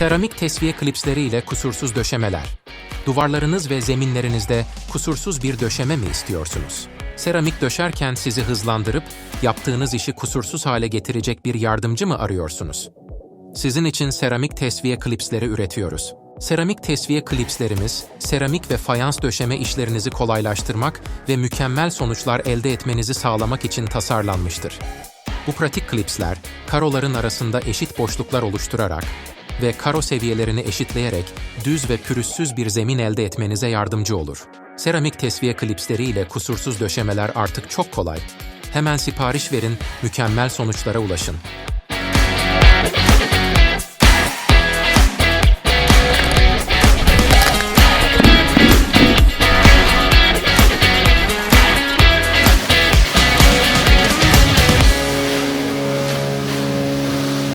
Seramik tesviye klipsleri ile kusursuz döşemeler. Duvarlarınız ve zeminlerinizde kusursuz bir döşeme mi istiyorsunuz? Seramik döşerken sizi hızlandırıp yaptığınız işi kusursuz hale getirecek bir yardımcı mı arıyorsunuz? Sizin için seramik tesviye klipsleri üretiyoruz. Seramik tesviye klipslerimiz, seramik ve fayans döşeme işlerinizi kolaylaştırmak ve mükemmel sonuçlar elde etmenizi sağlamak için tasarlanmıştır. Bu pratik klipsler, karoların arasında eşit boşluklar oluşturarak ve karo seviyelerini eşitleyerek düz ve pürüzsüz bir zemin elde etmenize yardımcı olur. Seramik tesviye klipsleri ile kusursuz döşemeler artık çok kolay. Hemen sipariş verin, mükemmel sonuçlara ulaşın.